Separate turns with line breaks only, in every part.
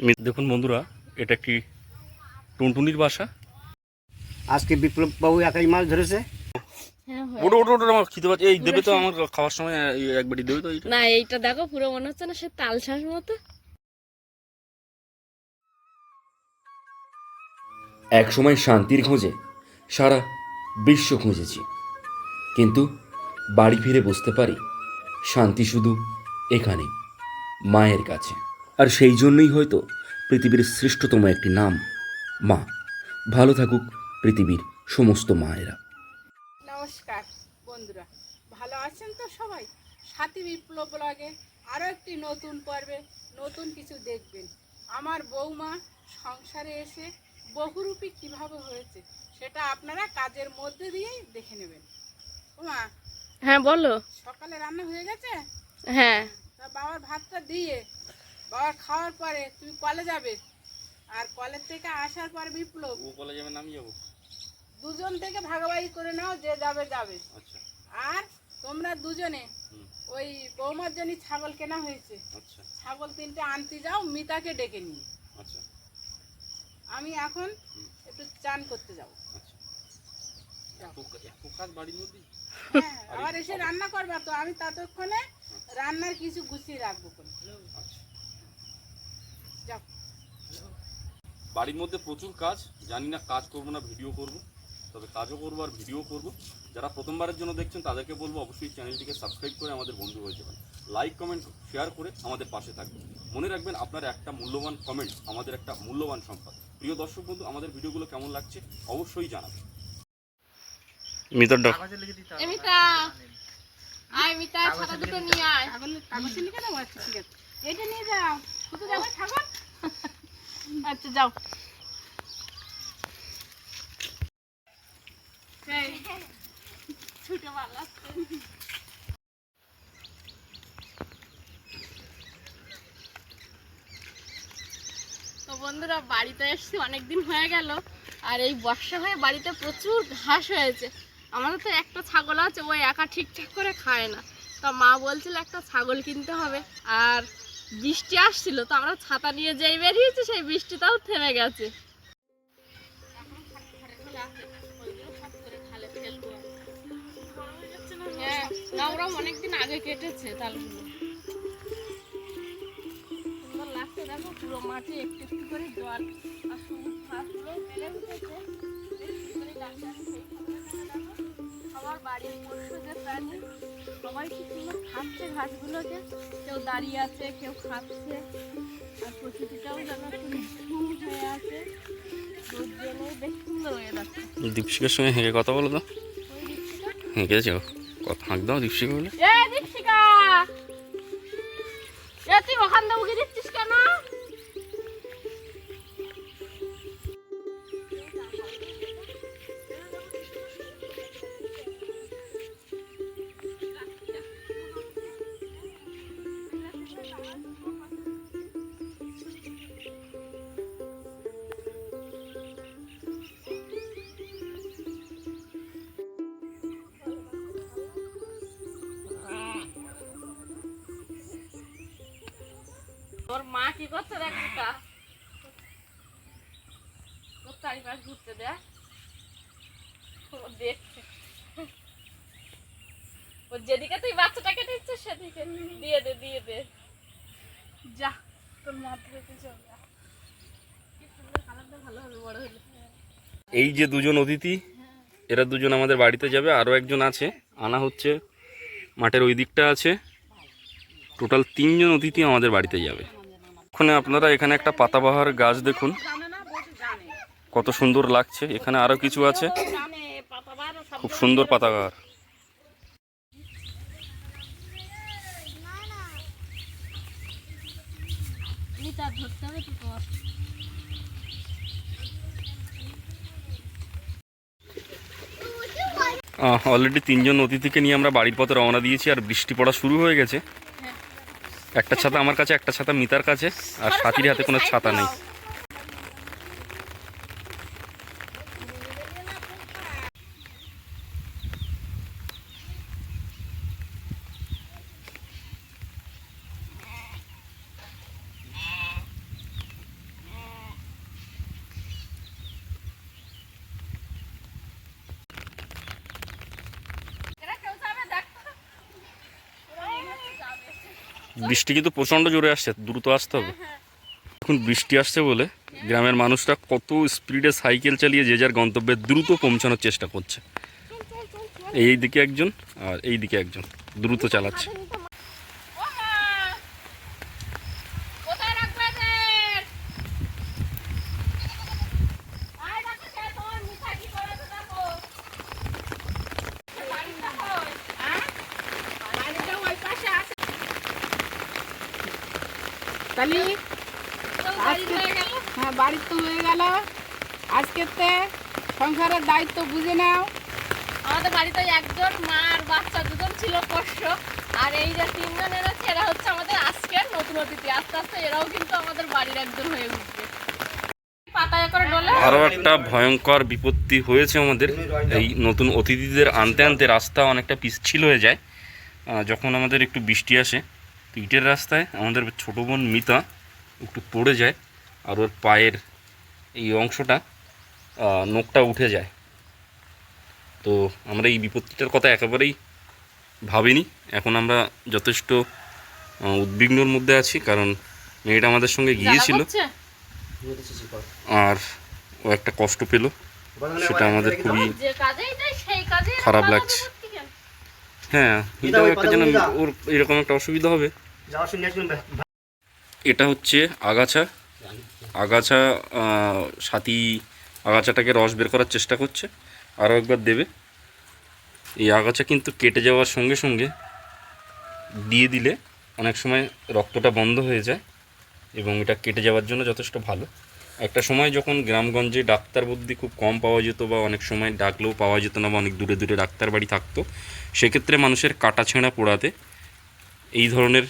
Me- দেখুন বন্ধুরা এটা একটি টুনটুনির বাসা।
আজকে বিপ্লব বাবু একাই মাছ ধরেছে?
হ্যাঁ
ওটা ওটা ওটা আমার খিদে পাচ্ছে। এই দেবে তো আমার খাওয়ার সময় দেবে তো
না এইটা দেখো পুরো মনে হচ্ছে না সে তাল শাঁস মতো।
এক সময় শান্তির খোঁজে সারা বিশ্ব খুঁজেছি। কিন্তু বাড়ি ফিরে বুঝতে পারি শান্তি শুধু এখানে মায়ের কাছে। আর সেই জন্যই হয়তো পৃথিবীর শ্রেষ্ঠতম একটি নাম মা। ভালো থাকুক পৃথিবীর সমস্ত মায়েরা।
নমস্কার বন্ধুরা। ভালো আছেন তো সবাই? সাথী বিপ্লব ব্লগে আরও একটি নতুন পর্বে নতুন কিছু দেখবেন। আমার বৌমা সংসারে এসে বহুরূপী কীভাবে হয়েছে সেটা আপনারা কাজের মধ্যে দিয়েই দেখে নেবেন। ওমা
হ্যাঁ বলো।
সকালে রান্না হয়ে গেছে?
হ্যাঁ।
তা বাবার ভাতটা দিয়ে বাবার খাওয়ার পরে তুমি কলে যাবে। আর কলের থেকে আসার পর বিপ্লব
ও বলে যাবে আমি যাব?
দুজন থেকে ভাগাভাগি করে নাও যে যাবে যাবে।
আচ্ছা।
আর তোমরা দুজনে ওই বৌমার জন্য ছাগল কেনা হয়েছে।
আচ্ছা।
ছাগল তিনটে আনতে যাও মিতাকে ডেকে নিয়ে
আচ্ছা।
আমি এখন একটু চান করতে যাব।
আচ্ছা।
হ্যাঁ আবার এসে রান্না করবা তো আমি ততক্ষণে রান্নার কিছু গুছিয়ে রাখব
আচ্ছা। বাড়ির মধ্যে প্রচুর কাজ জানি না কাজ করব না ভিডিও করব তবে কাজও করব আর ভিডিও করব। যারা প্রথমবারের জন্য দেখছেন তাদেরকে বলব অবশ্যই চ্যানেলটিকে সাবস্ক্রাইব করে আমাদের বন্ধু হয়ে যাবেন। লাইক কমেন্ট শেয়ার করে আমাদের পাশে থাকবেন। মনে রাখবেন আপনার একটা মূল্যবান কমেন্ট আমাদের একটা মূল্যবান সম্পদ। প্রিয় দর্শক বন্ধু আমাদের ভিডিওগুলো কেমন লাগছে অবশ্যই জানাবেন। মিতার ডাক।
এমিতা আয় মিতা ছাতা দুটো নিয়ে আয়।
ছাগল লিখে দেবো? আচ্ছা ঠিক আছে। এটা নিয়ে যাও।
আচ্ছা যাও। তো বন্ধুরা, বাড়িতে এসেছি অনেক দিন হয়ে গেল, আর এই বর্ষা হয়ে বাড়িতে প্রচুর ঘাস হয়েছে। আমাদের তো একটা ছাগল আছে ওই একা ঠিকঠাক করে খায় না। তা মা বলছিল, একটা ছাগল কিনতে হবে। আর বৃষ্টি আসছিল তো আমরা ছাতা নিয়ে যেই বেরিয়েছি সেই বৃষ্টিটাও থেমে গেছে। হ্যাঁ ওরা অনেকদিন আগে কেটেছে তালগুলো সুন্দর লাগছে দেখো পুরো মাঠে একটু একটু করে জল আর সবুজ ঘাসগুলো ফেলে উঠেছে। সবার বাড়ির পশু যে প্রাণী। সবাই কি সুন্দর খাচ্ছে ঘাসগুলোকে? কেউ দাঁড়িয়ে আছে কেউ খাচ্ছে। আর প্রকৃতিটাও যেন হয়ে আছে। বেশ সুন্দর হয়ে যাচ্ছে।
দীপশিকার সঙ্গে হেঁকে কথা বলো তো।
হেঁকেছ
হেঁকে যাও কথা হাঁক দাও দীপশিকা বলে
মা কি করছে দেখ ঘুরতে দেখ। দেখছে। ও যেদিকে তুই বাচ্চাটাকে দিচ্ছিস, সেদিকে দিয়ে দে দিয়ে দে।
যা, তোর মা ধরেতে চল যা।
এই যে দুজন অতিথি, এরা দুজন আমাদের বাড়িতে যাবে আরও একজন আছে। আনা হচ্ছে, মাঠের ওই দিকটা আছে। টোটাল তিনজন অতিথি আমাদের বাড়িতে যাবে। ওখানে আপনারা এখানে একটা পাতাবাহার গাছ দেখুন। কত সুন্দর লাগছে। এখানে আরও কিছু আছে। খুব সুন্দর পাতাবাহার। অলরেডি তিনজন অতিথিকে নিয়ে আমরা বাড়ির পথে রওনা দিয়েছি আর বৃষ্টি পড়া শুরু হয়ে গেছে। একটা ছাতা আমার কাছে একটা ছাতা মিতার কাছে আর সাথীর হাতে কোনো ছাতা নেই। বৃষ্টি কিন্তু প্রচণ্ড জোরে আসছে, দ্রুত আসতে হবে। এখন বৃষ্টি আসছে বলে গ্রামের মানুষরা কত স্পিডে সাইকেল চালিয়ে যে যার গন্তব্যে দ্রুত পৌঁছানোর চেষ্টা করছে। এই দিকে একজন আর এই দিকে একজন, দ্রুত চালাচ্ছে
ও মা! কোথায় রাখবে এদের? আয় দেখো সে তোমার মিঠা কি করেছে দেখো। বাড়িটা কই?
হ্যাঁ? বাড়িটা ওই পাশে আছে তাহলে
তো বাড়ি হয়ে গেল।
হ্যাঁ বাড়ির তো হয়ে গেল আজকের তে সংসারের দায়িত্ব বুঝে নাও
আমাদের বাড়িতে একজন মা আর বাচ্চা দুজন ছিল পোষ্য আর এই যে তিনজন এনেছে এরা হচ্ছে আমাদের আজকের নতুন অতিথি আস্তে আস্তে এরাও কিন্তু আমাদের
আরও একটা ভয়ঙ্কর বিপত্তি হয়েছে আমাদের। এই নতুন অতিথিদের আনতে আনতে রাস্তা অনেকটা পিচ্ছিল হয়ে যায়। যখন আমাদের একটু বৃষ্টি আসে, তো ইটের রাস্তায় আমাদের ছোটো বোন মিতা একটু পড়ে যায় আর ওর পায়ের এই অংশটা নখটা উঠে যায়। তো আমরা এই বিপত্তিটার কথা একেবারেই ভাবিনি। এখন আমরা যথেষ্ট উদ্বিগ্নর মধ্যে আছি কারণ মেয়েটা আমাদের সঙ্গে গিয়েছিল। আর ও একটা কষ্ট পেল। সেটা আমাদের খুবই খারাপ লাগছে। হ্যাঁ এটাও একটা যেন ওর এরকম একটা অসুবিধা হবে। এটা হচ্ছে আগাছা। আগাছা সাথী আগাছাটাকে রস বের করার চেষ্টা করছে। আরও একবার দেবে। এই আগাছা কিন্তু কেটে যাওয়ার সঙ্গে সঙ্গে দিয়ে দিলে অনেক সময় রক্তটা বন্ধ হয়ে যায়। এবং এটা কেটে যাওয়ার জন্য যথেষ্ট ভালো। একটা সময় যখন গ্রামগঞ্জে ডাক্তার বুদ্ধি খুব কম পাওয়া যেত বা অনেক সময় ডাকলেও পাওয়া যেত না বা অনেক দূরে দূরে ডাক্তার বাড়ি থাকতো, সেক্ষেত্রে মানুষের কাটা ছেঁড়া পোড়াতে এই ধরনের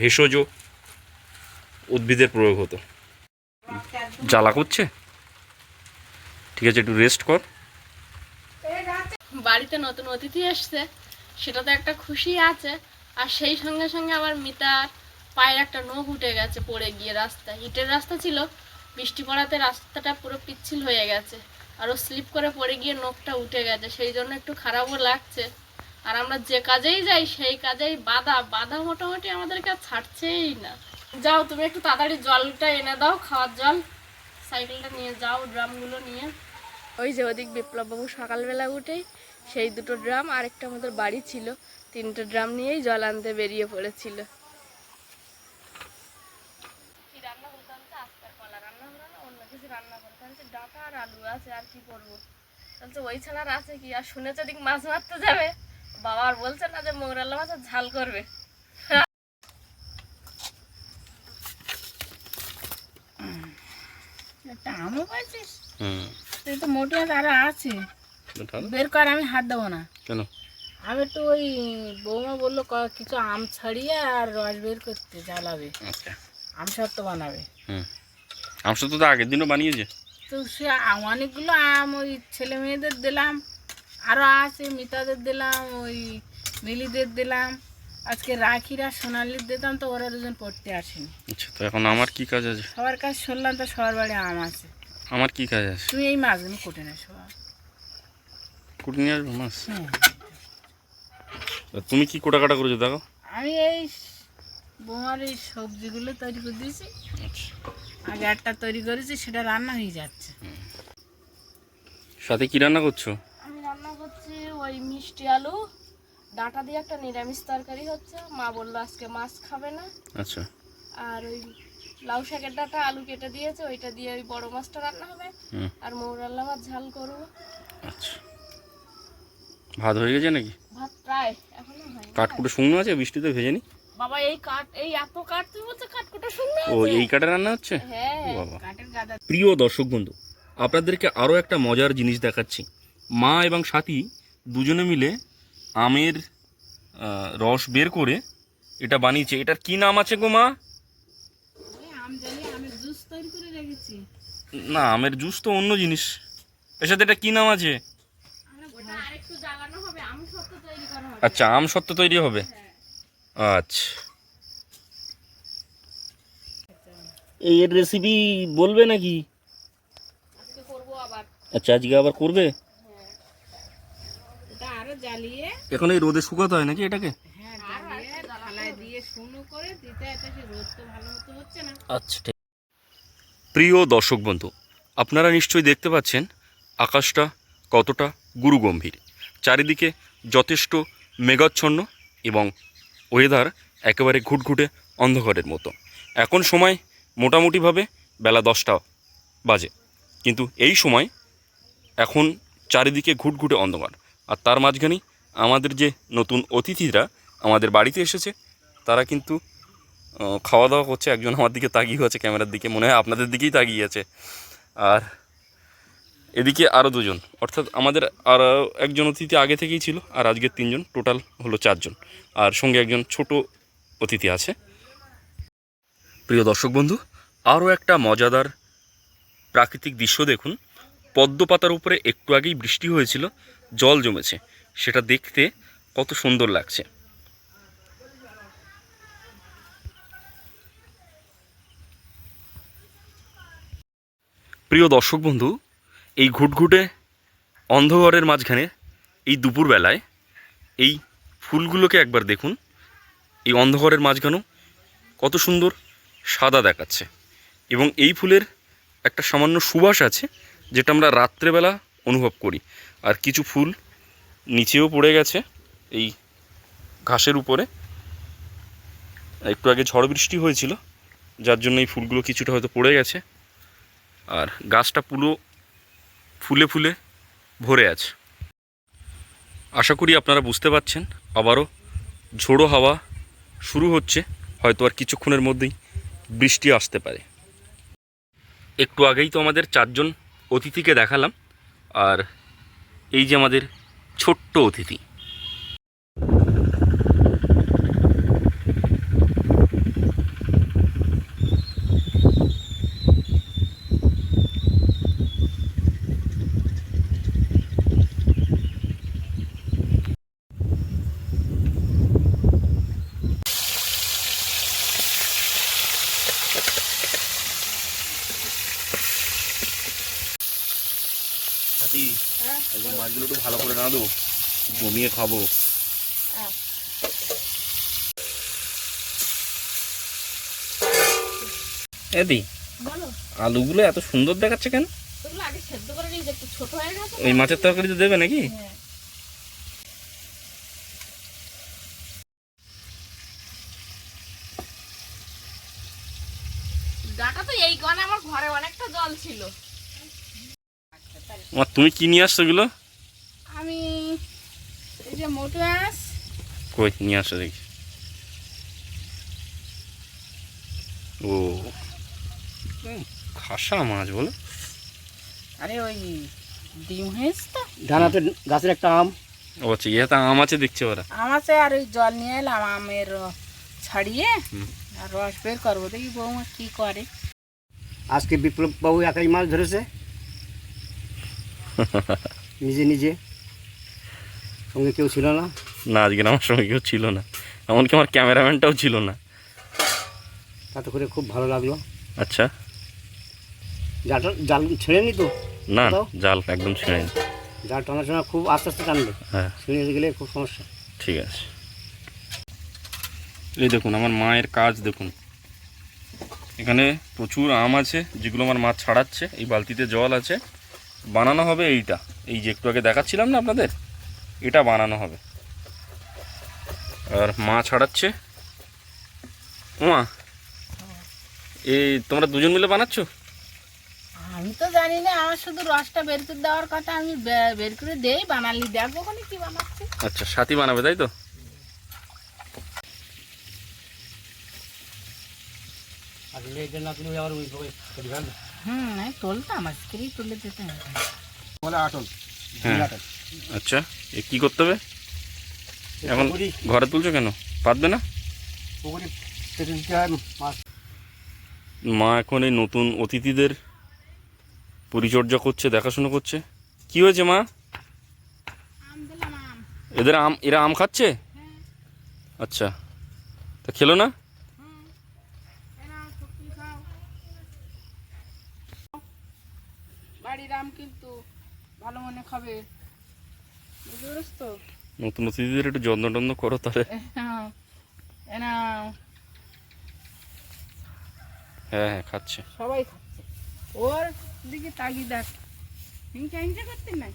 ভেষজ উদ্ভিদের প্রয়োগ হতো। জ্বালা করছে? ঠিক আছে, একটু রেস্ট কর।
বাড়িতে নতুন অতিথি এসছে সেটা তো একটা খুশি আছে, আর সেই সঙ্গে সঙ্গে আমার মিতার পায়ের একটা নখ উঠে গেছে পড়ে গিয়ে রাস্তা ইটের রাস্তা ছিল বৃষ্টি পড়াতে রাস্তাটা পুরো পিচ্ছিল হয়ে গেছে। আর ও স্লিপ করে পড়ে গিয়ে নখটা উঠে গেছে। সেই জন্য একটু খারাপও লাগছে। আর আমরা যে কাজেই যাই, সেই কাজেই বাধা। বাধা মোটামুটি আমাদেরকে ছাড়ছেই না। যাও, তুমি একটু তাড়াতাড়ি জলটা এনে দাও, খাওয়ার জল। সাইকেলটা নিয়ে যাও, ড্রামগুলো নিয়ে। ওই যে ওদিক বিপ্লববাবু সকালবেলা উঠেই, সেই দুটো ড্রাম আর একটা আমাদের বাড়ি ছিল। তিনটে ড্রাম নিয়েই জল আনতে বেরিয়ে পড়েছিল কি রান্না করতে হচ্ছে আজকের কলা রান্না হবে না অন্য কিছু রান্না করতে হচ্ছে ডাটা আর আলু আছে আর কি করব? বলছে ওই ছাড়া আর আছে কি? আর শুনেছে দিক মাছ মারতে যাবে। বাবা আর বলছে না যে মোগরাল্লা মাছের ঝাল করবে।
আমও পাইছিস তুই তো মোটে আরও আছে। বের কর আমি হাত দেবো না।
কেন?
আমি একটু ওই বৌমা বলল কিছু আম ছাড়িয়ে আর রস বের করতে জ্বালাবে।
আচ্ছা।
আম সত্য বানাবে।
হুম। সাথে তো আগের দিনও বানিয়েছে।
তো সে অনেকগুলো আম ওই ছেলে মেয়েদের দিলাম আরও আছে মিতাদের দিলাম ওই মিলিদের দিলাম আজকে রাখিরা সোনালির দিতাম তো ওরা দুজন পড়তে আসেনি।
আচ্ছা তো এখন আমার কি কাজ আছে?
সবার কাছে শুনলাম তো সবার বাড়ি আম আছে।
আমার কি কাজ আছে?
তুমি এই মাছগুলো কোটে না সবার।
কুটে নিয়ে আসব মাছ? তুমি কি কোটা কাটা করেছ দেখো।
আমি এই বোমার এই সবজিগুলো তৈরি করে দিয়েছি।
আচ্ছা।
আগে একটা তৈরি করেছি সেটা রান্না হয়ে যাচ্ছে।
সাথে কি রান্না করছ?
আমি রান্না করছি ওই মিষ্টি আলু ডাটা দিয়ে একটা নিরামিষ তরকারি হচ্ছে। মা বলল আজকে মাছ খাবে না।
আচ্ছা।
আর ওই লাউ শাকের ডাটা আলু কেটে দিয়েছে ওইটা দিয়ে ওই বড় মাছটা রান্না হবে।
হুম।
আর মৌরাল্লা মাছ ঝাল করব।
আচ্ছা। ভাত হয়ে গেছে নাকি?
ভাত প্রায় এখনও হয়
কাঠকুটো শুকনো আছে বৃষ্টিতে ভেজে নি?
বাবা এই কাঠ এই এত কাঠ তুমি বলছো কাঠকুটো শুনবে
ও এই কাঠে রান্না হচ্ছে?
হ্যাঁ
কাঠের গাদা।
প্রিয় দর্শক বন্ধু আপনাদেরকে আরও একটা মজার জিনিস দেখাচ্ছি। মা এবং সাথী দুজনে মিলে আমের রস বের করে এটা বানিয়েছে। এটার কি নাম আছে গো মা? না আমের জুস তো অন্য জিনিস। এর সাথে এটা কি নাম আছে? আচ্ছা আম সত্য তৈরি হবে। আচ্ছা। এই এর রেসিপি বলবে নাকি?
আজকে করব আবার।
আচ্ছা আজকে আবার করবে?
এটা
এখন এই রোদে শুকাতে হয় নাকি এটাকে?
হ্যাঁ
আচ্ছা ঠিক। প্রিয় দর্শক বন্ধু আপনারা নিশ্চয়ই দেখতে পাচ্ছেন আকাশটা কতটা গুরুগম্ভীর। চারিদিকে যথেষ্ট মেঘাচ্ছন্ন এবং ওয়েদার একেবারে ঘুটঘুটে অন্ধকারের মতো। এখন সময় মোটামুটিভাবে বেলা দশটা বাজে। কিন্তু এই সময় এখন চারিদিকে ঘুটঘুটে অন্ধকার। আর তার মাঝখানেই আমাদের যে নতুন অতিথিরা আমাদের বাড়িতে এসেছে, তারা কিন্তু খাওয়া দাওয়া করছে। একজন আমার দিকে তাকিয়ে আছে ক্যামেরার দিকে। মনে হয় আপনাদের দিকেই তাকিয়ে আছে। আর এদিকে আরও দুজন। অর্থাৎ আমাদের আর একজন অতিথি আগে থেকেই ছিল, আর আজকের তিনজন। টোটাল হলো চারজন। আর সঙ্গে একজন ছোট অতিথি আছে। প্রিয় দর্শক বন্ধু আরও একটা মজাদার প্রাকৃতিক দৃশ্য দেখুন। পদ্ম পাতার উপরে একটু আগেই বৃষ্টি হয়েছিল, জল জমেছে। সেটা দেখতে কত সুন্দর লাগছে। প্রিয় দর্শক বন্ধু এই ঘুটঘুটে অন্ধকারের মাঝখানে এই দুপুরবেলায় এই ফুলগুলোকে একবার দেখুন। এই অন্ধকারের মাঝখানেও কত সুন্দর সাদা দেখাচ্ছে এবং এই ফুলের একটা সামান্য সুবাস আছে যেটা আমরা রাত্রেবেলা অনুভব করি। আর কিছু ফুল নিচেও পড়ে গেছে এই ঘাসের উপরে। একটু আগে ঝড় বৃষ্টি হয়েছিল, যার জন্য এই ফুলগুলো কিছুটা হয়তো পড়ে গেছে। আর গাছটা পুরো ফুলে ফুলে ভরে আছে। আশা করি আপনারা বুঝতে পারছেন। আবারও ঝোড়ো হাওয়া শুরু হচ্ছে। হয়তো আর কিছুক্ষণের মধ্যেই বৃষ্টি আসতে পারে। একটু আগেই তো আমাদের চারজন অতিথিকে দেখালাম। আর এই যে আমাদের ছোট্ট অতিথি সাথী
হ্যাঁ
আজকে মাছগুলো একটু ভালো করে না দেবো জমিয়ে খাব। এদি আলুগুলো এত সুন্দর দেখাচ্ছে কেন? এই মাছের তরকারিতে দেবে নাকি?
হ্যাঁ। ডাটা তো এই কারণে আমার ঘরে অনেকটা জল ছিল।
তুমি কি নিয়ে আসছো
মোটু মাছ
কই নিয়ে আসো দেখি ও খাসা মাছ বলো
আরে ওই ডিম হয়েছে তো
ডানাতে গাছের একটা আম
ও আচ্ছা ইহাতে আম আছে দেখছে ওরা
আম আছে আর ওই জল নিয়ে এলাম আমের ছাড়িয়ে আর রস বের করব দেখি বৌমা কি করে
আজকে বিপ্লব বাবু একাই মাছ ধরেছে নিজে নিজে সঙ্গে কেউ ছিল না?
না আজকে আমার সঙ্গে কেউ ছিল না। এমনকি আমার ক্যামেরাম্যানটাও ছিল না।
তাতে করে খুব ভালো লাগল।
আচ্ছা।
জালটা জাল ছেড়ে নি তো?
না। জাল একদম ছিঁড়ে নি।
জাল টানার সময় খুব আস্তে আস্তে টানবে।
হ্যাঁ।
ছিঁড়ে গেলে খুব সমস্যা।
ঠিক আছে। এই দেখুন আমার মায়ের কাজ দেখুন। এখানে প্রচুর আম আছে যেগুলো আমার মা ছাড়াচ্ছে। এই বালতিতে জল আছে। বানানো হবে এইটা। এই যে একটু আগে দেখাচ্ছিলাম না আপনাদের? এটা বানানো হবে। আর মা ছড়াচ্ছে। মা এই তোমরা দুজন মিলে বানাচ্ছো?
আমি তো জানি না আমার শুধু রসটা বের করে দেওয়ার কথা আমি বের করে দেই বানালি দেখব ওখানে কি বানাচ্ছে।
আচ্ছা সাথী বানাবে তাই তো?
হুম আমি তুলতাম আজকেরই তুলে দিতে হবে।
বলে আটল
হ্যাঁ। আচ্ছা এ কী করতে হবে? এখন ঘরে তুলছো কেন? পারবে না?
হয়
মা এখন এই নতুন অতিথিদের পরিচর্যা করছে দেখাশোনা করছে। কি হয়েছে মা? এদের আম এরা আম খাচ্ছে? আচ্ছা তা খেলো না?
খাও। বাড়ির আম কিন্তু ভালো মনে খাবে।
নতুন অতিথিদের একটু যত্ন টন্ন করো তাহলে।
হ্যাঁ।,
হ্যাঁ। হ্যাঁ খাচ্ছে।
সবাই খাচ্ছে। ওর দিকে তাগিদ আছে করতে নাই?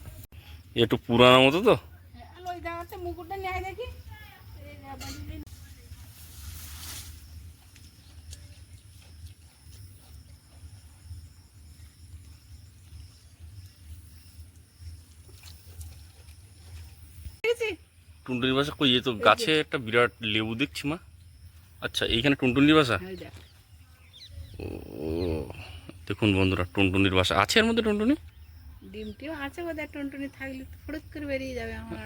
একটু পুরানো মতো তো? টুনটুনির বাসা? কই এ তো গাছে একটা বিরাট লেবু দেখছি মা। আচ্ছা এইখানে টুনটুনির বাসা? ও দেখুন বন্ধুরা টুনটুনির বাসা। আছে এর মধ্যে টুনটুনি?
ডিমটিও আছে বোধহয় টুনটুনি থাকলে তো ফড়ত করে বেরিয়ে যাবে আমার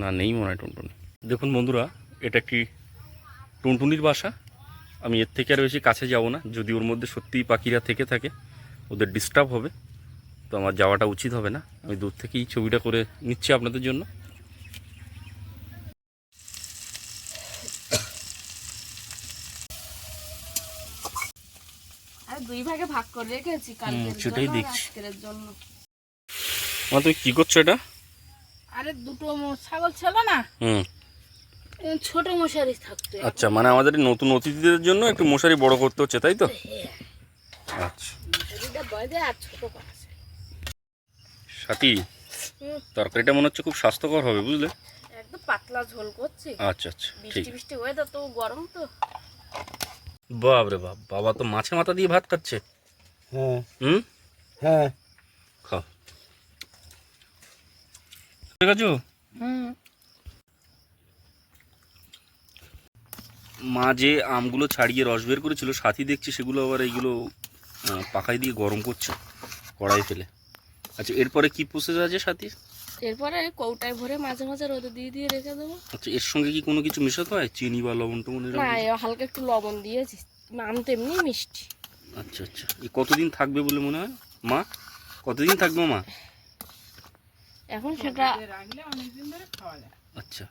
না নেই মনে হয় টুনটুনি। দেখুন বন্ধুরা এটা একটি টুনটুনির বাসা? আমি এর থেকে আর বেশি কাছে যাব না যদি ওর মধ্যে সত্যিই পাখিরা থেকে থাকে ওদের ডিস্টার্ব হবে তো আমার যাওয়াটা উচিত হবে না। আমি দূর থেকেই ছবিটা করে নিচ্ছি আপনাদের জন্য।
দুই ভাগে ভাগ করে রেখেছি কালকের
সেটাই
জন্য আর
দেখছি।
আজকের জন্য।
মা তুমি কী করছ এটা?
আরে দুটো মো- ছাগল ছিল না?
হুম।
এ, ছোট মশারি থাকতো
আচ্ছা মানে আমাদের এই নতুন অতিথিদের জন্য একটু মশারি বড় করতে হচ্ছে তাই তো? আচ্ছা।
মশারিটা বয়দে আর ছোট করা আছে।
সাথী
হুম।
তরকারিটা মনে হচ্ছে খুব স্বাস্থ্যকর হবে বুঝলে?
একদম পাতলা ঝোল করছি।
আচ্ছা আচ্ছা ঠিক।
বৃষ্টি বৃষ্টি ওয়েদার তো গরম তো।
বাপ রে বাপ বাবা তো মাছে মাথা দিয়ে ভাত খাচ্ছে।
হ্যাঁ।
হুম?
হ্যাঁ।
খাও। ঠিক আছে মা যে আমগুলো ছাড়িয়ে রস বের করেছিল সাথী দেখছি সেগুলো আবার এইগুলো পাখায় দিয়ে গরম করছে কড়াই ফেলে। আচ্ছা এরপরে কি প্রসেস আছে সাথী
এরপরে কৌটায় ভরে মাঝে মাঝে রোদে দিয়ে দিয়ে রেখে দেবো।
আচ্ছা এর সঙ্গে কি কোনো কিছু মেশাতে হয়? চিনি বা লবণ টবণ
না এ হালকা একটু লবণ দিয়েছি। আম তো এমনি মিষ্টি।
আচ্ছা আচ্ছা। এই কতদিন থাকবে বলে মনে হয়? মা? কতদিন থাকবে মা?
এখন সেটা
আচ্ছা।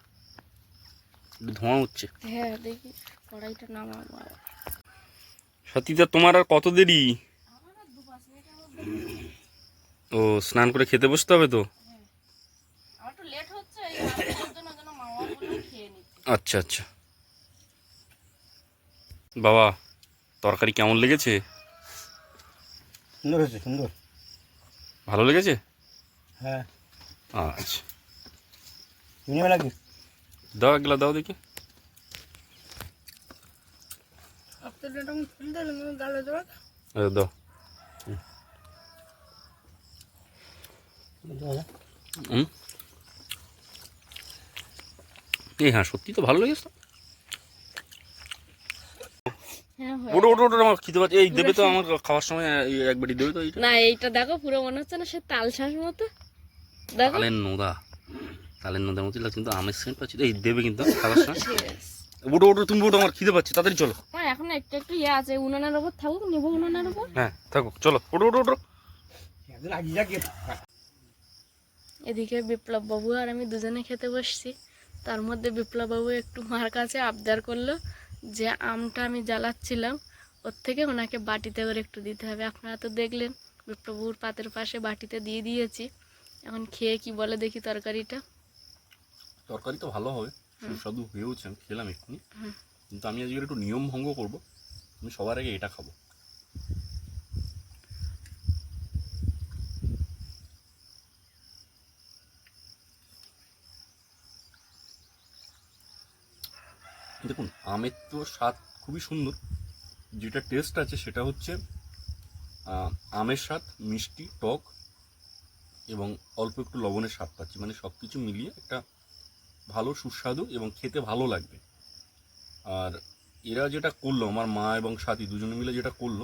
ধোঁয়া হচ্ছে।
হ্যাঁ দেখি কড়াইটা নামাবো আবার।
সাথীদা তোমার আর কত দেরি? ও স্নান করে খেতে বসতে হবে তো
আমার একটু লেট হচ্ছে এই আজকের জন্য যেন মামা বলে খেয়ে নিতে
আচ্ছা আচ্ছা। বাবা তরকারি কেমন লেগেছে?
সুন্দর হয়েছে সুন্দর।
ভালো লেগেছে?
হ্যাঁ।
আচ্ছা। দাও একলা দাও দেখি। দাও। হুম? এই হ্যাঁ সত্যি তো ভালো লেগেছে।
হ্যাঁ হয়ে।
ওটা ওটা ওটা আমার খিদে পাচ্ছে। এই দেবে তো আমার খাওয়ার সময় দেবে তো
না এইটা দেখো পুরো মনে হচ্ছে না সে তাল শাঁস মতো। দেখো।
তালের নোদা। তালের নোদার মতো লাগছে কিন্তু আমের সেন্ট পাচ্ছি। এই দেবে কিন্তু খাওয়ার সময়।
Yes.
ওটা ওটা তুমি ওটা আমার খিদে পাচ্ছে। তাড়াতাড়ি চলো।
হ্যাঁ এখন একটু একটু ইয়ে আছে উনানের ওপর থাকুক নেব উনানের ওপর।
হ্যাঁ থাকো চলো। ওটো ওটো ওটো।
এদিকে বিপ্লব বাবু আর আমি দুজনে খেতে বসছি। তার মধ্যে বিপ্লব বাবু একটু মার কাছে আবদার করল যে আমটা আমি জ্বালাচ্ছিলাম ওর থেকে ওনাকে বাটিতে করে একটু দিতে হবে। আপনারা তো দেখলেন বিপ্লববাবুর পাতের পাশে বাটিতে দিয়ে দিয়েছি। এখন খেয়ে কি বলে দেখি তরকারিটা।
তরকারি তো ভালো হবে সুস্বাদু হয়েওছে খেলাম এক্ষুনি। কিন্তু আমি আজকে একটু নিয়ম ভঙ্গ করব আমি সবার আগে এটা খাব। দেখুন, আমের তো স্বাদ খুবই সুন্দর। যেটা টেস্ট আছে সেটা হচ্ছে আমের স্বাদ, মিষ্টি, টক এবং অল্প একটু লবণের স্বাদ পাচ্ছি। মানে সব কিছু মিলিয়ে একটা ভালো সুস্বাদু এবং খেতে ভালো লাগবে। আর এরা যেটা করল, আমার মা এবং সাথী দুজনে মিলে যেটা করল,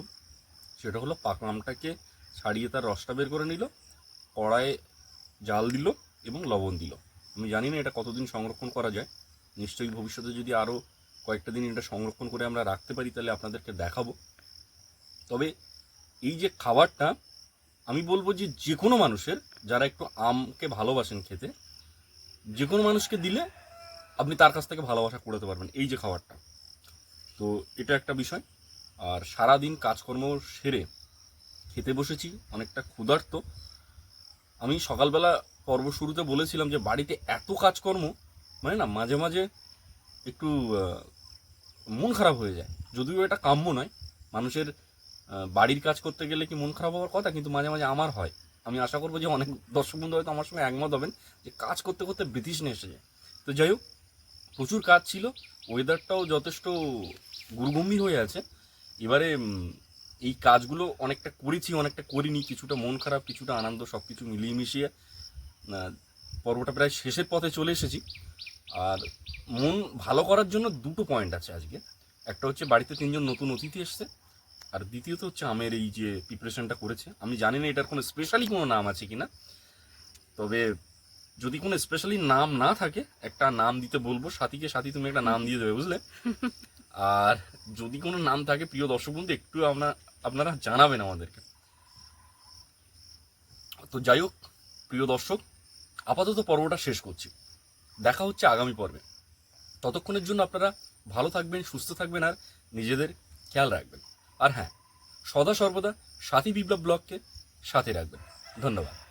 সেটা হলো পাকা আমটাকে ছাড়িয়ে তার রসটা বের করে নিল, কড়াইয়ে জাল দিল এবং লবণ দিল। আমি জানি না এটা কতদিন সংরক্ষণ করা যায়। নিশ্চয়ই ভবিষ্যতে যদি আরও কয়েকটা দিন এটা সংরক্ষণ করে আমরা রাখতে পারি, তাহলে আপনাদেরকে দেখাবো। তবে এই যে খাবারটা, আমি বলব যে যে কোনো মানুষের, যারা একটু আমকে ভালোবাসেন খেতে যে কোনো মানুষকে দিলে আপনি তার কাছ থেকে ভালোবাসা করতে পারবেন, এই যে খাবারটা। তো এটা একটা বিষয়। আর সারা দিন কাজকর্ম সেরে খেতে বসেছি, অনেকটা ক্ষুধার্ত। আমি সকালবেলা পর্ব শুরুতে বলেছিলাম যে বাড়িতে এত কাজকর্ম মানে না, মাঝে মাঝে একটু মন খারাপ হয়ে যায়। যদিও এটা কাম্য নয়। মানুষের বাড়ির কাজ করতে গেলে কি মন খারাপ হওয়ার কথা? কিন্তু মাঝে মাঝে আমার হয়। আমি আশা করব যে অনেক দর্শক বন্ধু হয়তো আমার সঙ্গে একমত হবেন যে কাজ করতে করতে ব্রিটিশ এসে যায়। তো যাই হোক, প্রচুর কাজ ছিল। ওয়েদারটাও যথেষ্ট গুরুগম্ভীর হয়ে আছে। এবারে এই কাজগুলো অনেকটা করেছি, অনেকটা করিনি। কিছুটা মন খারাপ, কিছুটা আনন্দ সব কিছু মিলিয়ে মিশিয়ে পর্বটা প্রায় শেষের পথে চলে এসেছি। আর মন ভালো করার জন্য দুটো পয়েন্ট আছে আজকে। একটা হচ্ছে বাড়িতে তিনজন নতুন অতিথি এসছে, আর দ্বিতীয়ত হচ্ছে আমের এই যে প্রিপারেশনটা করেছে। আমি জানি না এটার কোনো স্পেশালি কোনো নাম আছে কি না তবে যদি কোনো স্পেশালি নাম না থাকে, একটা নাম দিতে বলব, সাথীকে সাথী তুমি একটা নাম দিয়ে দেবে, বুঝলে? আর যদি কোনো নাম থাকে, প্রিয় দর্শক বন্ধু, একটু আপনার আপনারা জানাবেন আমাদেরকে। তো যাই হোক, প্রিয় দর্শক, আপাতত পর্বটা শেষ করছি। দেখা হচ্ছে আগামী পর্বে। ততক্ষণের জন্য আপনারা ভালো থাকবেন, সুস্থ থাকবেন আর নিজেদের খেয়াল রাখবেন। আর হ্যাঁ সদা সর্বদা সাথী বিপ্লব ব্লগকে সাথে রাখবেন। ধন্যবাদ।